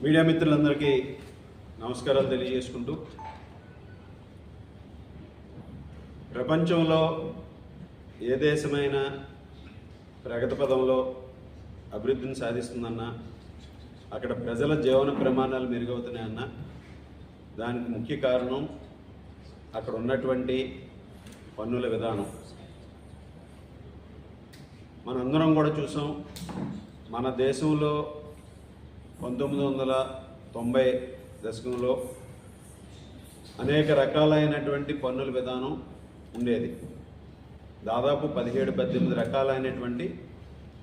Media మిత్రులందరికీ నమస్కారాలు తెలియజేసుకుంటూ ప్రపంచంలో ఏ దేశమైనా ప్రగతి పదంలో అభివృద్ధిని సాధిస్తుందన్నా అక్కడ ప్రజల జీవన ప్రమాణాలు మెరుగవుతున్నాయన్నా దానికి ముఖ్య కారణం అక్కడ ఉన్నటువంటి పన్నుల విధానం. మనందరం కూడా చూసాం మన దేశంలో పంతొమ్మిది వందల తొంభై దశకంలో అనేక రకాలైనటువంటి పన్నుల విధానం ఉండేది. దాదాపు పదిహేడు పద్దెనిమిది రకాలైనటువంటి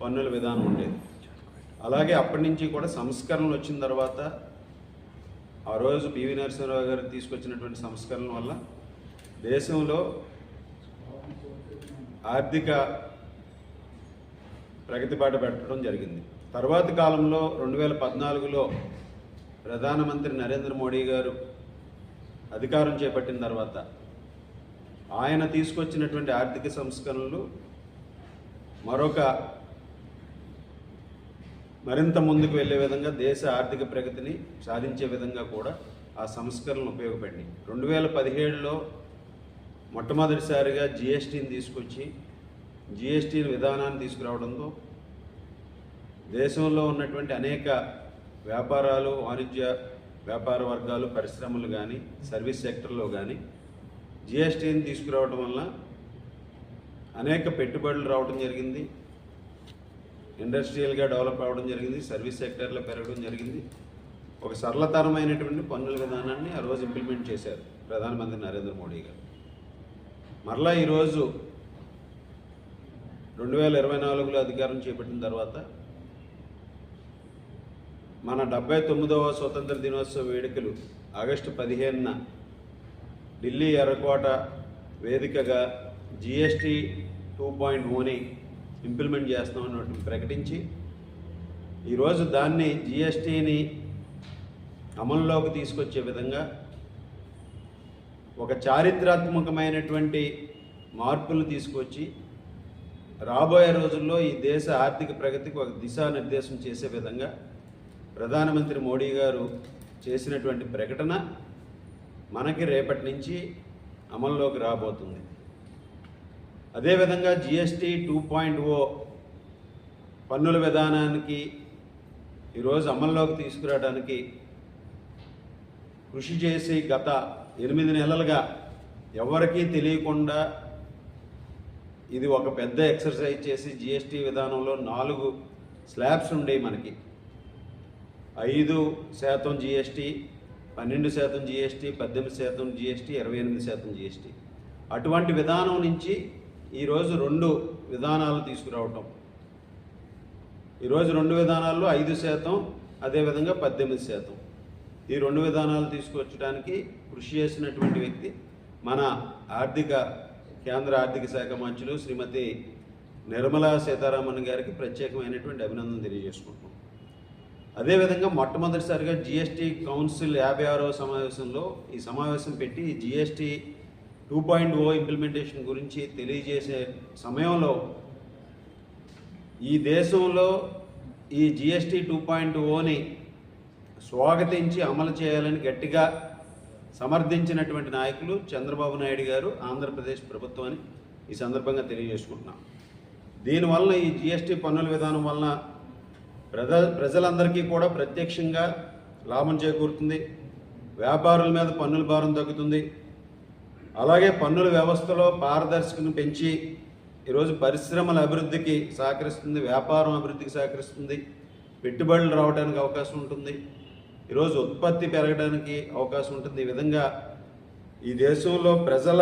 పన్నుల విధానం ఉండేది. అలాగే అప్పటి నుంచి కూడా సంస్కరణలు వచ్చిన తర్వాత ఆ రోజు పివి నరసింహరావు గారు తీసుకొచ్చినటువంటి సంస్కరణల వల్ల దేశంలో ఆర్థిక ప్రగతి బాట పెట్టడం జరిగింది. తర్వాతి కాలంలో రెండు వేల పద్నాలుగులో ప్రధానమంత్రి నరేంద్ర మోడీ గారు అధికారం చేపట్టిన తర్వాత ఆయన తీసుకొచ్చినటువంటి ఆర్థిక సంస్కరణలు మరొక మరింత ముందుకు వెళ్ళే విధంగా దేశ ఆర్థిక ప్రగతిని సాధించే విధంగా కూడా ఆ సంస్కరణలు ఉపయోగపడినాయి. రెండు వేల పదిహేడులో మొట్టమొదటిసారిగా జిఎస్టీని తీసుకొచ్చి జిఎస్టీ విధానాన్ని తీసుకురావడంతో దేశంలో ఉన్నటువంటి అనేక వ్యాపారాలు వాణిజ్య వ్యాపార వర్గాలు పరిశ్రమలు కానీ సర్వీస్ సెక్టర్లో కానీ జిఎస్టీని తీసుకురావడం వల్ల అనేక పెట్టుబడులు రావడం జరిగింది. ఇండస్ట్రియల్గా డెవలప్ అవ్వడం జరిగింది సర్వీస్ సెక్టర్లో పెరగడం జరిగింది. ఒక సరళతరమైనటువంటి పన్నుల విధానాన్ని ఆ రోజు ఇంప్లిమెంట్ చేశారు ప్రధానమంత్రి నరేంద్ర మోడీ గారు. మరలా ఈరోజు రెండు వేల ఇరవై నాలుగులో అధికారం చేపట్టిన తర్వాత మన డెబ్బై తొమ్మిదవ స్వతంత్ర దినోత్సవ వేడుకలు ఆగస్టు పదిహేనున ఢిల్లీ ఎర్రకోట వేదికగా జిఎస్టీ టూ పాయింట్ ఓని ఇంప్లిమెంట్ చేస్తామన్నట్టు ప్రకటించి ఈరోజు దాన్ని జిఎస్టీని అమల్లోకి తీసుకొచ్చే విధంగా ఒక చారిత్రాత్మకమైనటువంటి మార్పులు తీసుకొచ్చి రాబోయే రోజుల్లో ఈ దేశ ఆర్థిక ప్రగతికి ఒక దిశానిర్దేశం చేసే విధంగా ప్రధానమంత్రి మోడీ గారు చేసినటువంటి ప్రకటన మనకి రేపటి నుంచి అమల్లోకి రాబోతుంది. అదేవిధంగా జిఎస్టీ టూ పాయింట్ ఓ పన్నుల విధానానికి ఈరోజు అమల్లోకి తీసుకురావడానికి కృషి చేసి గత ఎనిమిది నెలలుగా ఎవరికీ తెలియకుండా ఇది ఒక పెద్ద ఎక్సర్సైజ్ చేసి జిఎస్టీ విధానంలో నాలుగు స్లాబ్స్ ఉండేవి మనకి. ఐదు శాతం జిఎస్టీ పన్నెండు శాతం జిఎస్టీ పద్దెనిమిది శాతం జిఎస్టీ ఇరవై ఎనిమిది శాతం జిఎస్టీ అటువంటి విధానం నుంచి ఈరోజు రెండు విధానాలు తీసుకురావటం. ఈరోజు రెండు విధానాల్లో ఐదు శాతం అదేవిధంగా పద్దెనిమిది శాతం. ఈ రెండు విధానాలు తీసుకొచ్చడానికి కృషి చేసినటువంటి వ్యక్తి మన ఆర్థిక కేంద్ర ఆర్థిక శాఖ మంత్రులు శ్రీమతి నిర్మలా సీతారామన్ గారికి ప్రత్యేకమైనటువంటి అభినందన తెలియజేసుకుంటున్నాం. అదేవిధంగా మొట్టమొదటిసారిగా జిఎస్టీ కౌన్సిల్ యాభై ఆరవ సమావేశంలో ఈ సమావేశం పెట్టి GST two point O implementation గురించి తెలియజేసే సమయంలో ఈ దేశంలో ఈ జిఎస్టీ టూ పాయింట్ ఓని స్వాగతించి అమలు చేయాలని గట్టిగా సమర్థించినటువంటి నాయకులు చంద్రబాబు నాయుడు గారు ఆంధ్రప్రదేశ్ ప్రభుత్వం అని ఈ సందర్భంగా తెలియజేసుకుంటున్నాం. దీనివల్ల ఈ జిఎస్టీ పన్నుల విధానం వలన ప్రజ ప్రజలందరికీ కూడా ప్రత్యక్షంగా లాభం చేకూరుతుంది. వ్యాపారుల మీద పన్నుల భారం తగ్గుతుంది. అలాగే పన్నుల వ్యవస్థలో పారదర్శకను పెంచి ఈరోజు పరిశ్రమల అభివృద్ధికి సహకరిస్తుంది వ్యాపారం అభివృద్ధికి సహకరిస్తుంది. పెట్టుబడులు రావడానికి అవకాశం ఉంటుంది. ఈరోజు ఉత్పత్తి పెరగడానికి అవకాశం ఉంటుంది. ఈ విధంగా ఈ దేశంలో ప్రజల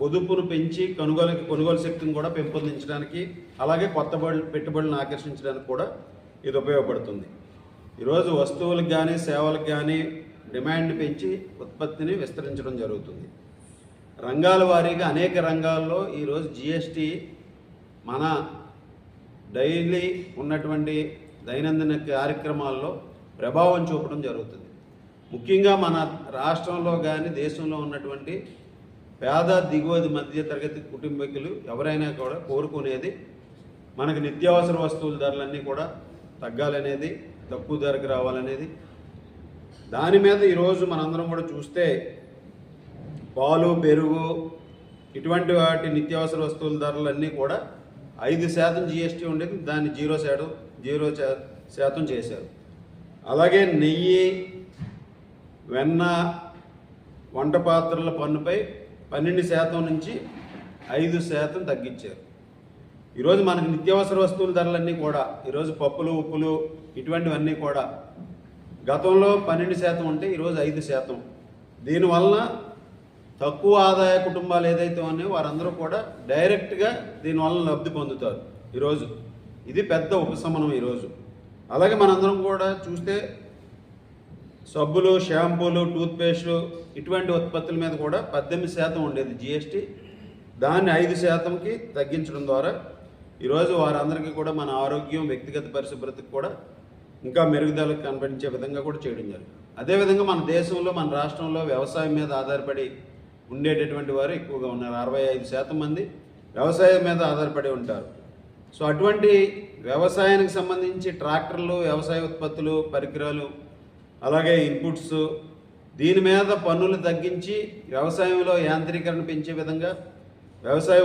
పొదుపును పెంచి కొనుగోలుకి కొనుగోలు శక్తిని కూడా పెంపొందించడానికి అలాగే కొత్త పెట్టుబడులను ఆకర్షించడానికి కూడా ఇది ఉపయోగపడుతుంది. ఈరోజు వస్తువులకు కానీ సేవలకు కానీ డిమాండ్ పెంచి ఉత్పత్తిని విస్తరించడం జరుగుతుంది. రంగాల వారీగా అనేక రంగాల్లో ఈరోజు జిఎస్టి మన డైలీ ఉన్నటువంటి దైనందిన కార్యక్రమాల్లో ప్రభావం చూపడం జరుగుతుంది. ముఖ్యంగా మన రాష్ట్రంలో కానీ దేశంలో ఉన్నటువంటి పేద దిగువది మధ్య తరగతి కుటుంబీకులు ఎవరైనా కూడా కోరుకునేది మనకు నిత్యావసర వస్తువుల ధరలన్నీ కూడా తగ్గాలనేది తక్కువ ధరకు రావాలనేది. దాని మీద ఈరోజు మనందరం కూడా చూస్తే పాలు పెరుగు ఇటువంటి వాటి నిత్యావసర వస్తువుల ధరలన్నీ కూడా ఐదు శాతం జిఎస్టీ ఉండేది. దాన్ని జీరో శాతం జీరో శాతం చేశారు. అలాగే నెయ్యి వెన్న వంట పాత్రల పన్నుపై పన్నెండు శాతం నుంచి ఐదు శాతం తగ్గించారు. ఈరోజు మనకు నిత్యావసర వస్తువుల ధరలన్నీ కూడా ఈరోజు పప్పులు ఉప్పులు ఇటువంటివన్నీ కూడా గతంలో పన్నెండు శాతం ఉంటే ఈరోజు ఐదు శాతం. దీనివలన తక్కువ ఆదాయ కుటుంబాలు ఏదైతే ఉన్నాయో వారందరూ కూడా డైరెక్ట్గా దీనివల్ల లబ్ధి పొందుతారు ఈరోజు. ఇది పెద్ద ఉపశమనం ఈరోజు. అలాగే మనందరం కూడా చూస్తే సబ్బులు షాంపూలు టూత్పేస్ట్లు ఇటువంటి ఉత్పత్తుల మీద కూడా పద్దెనిమిది శాతం ఉండేది జిఎస్టీ. దాన్ని ఐదు శాతంకి తగ్గించడం ద్వారా ఈరోజు వారందరికీ కూడా మన ఆరోగ్యం వ్యక్తిగత పరిశుభ్రతకు కూడా ఇంకా మెరుగుదలకు కనిపించే విధంగా కూడా చేయడం జరిగింది. అదేవిధంగా మన దేశంలో మన రాష్ట్రంలో వ్యవసాయం మీద ఆధారపడి ఉండేటటువంటి వారు ఎక్కువగా ఉన్నారు. అరవై ఐదు శాతం మంది వ్యవసాయం మీద ఆధారపడి ఉంటారు. సో అటువంటి వ్యవసాయానికి సంబంధించి ట్రాక్టర్లు వ్యవసాయ ఉత్పత్తులు పరికరాలు అలాగే ఇన్పుట్స్ దీని మీద పన్నులు తగ్గించి వ్యవసాయంలో యాంత్రీకరణ పెంచే విధంగా వ్యవసాయ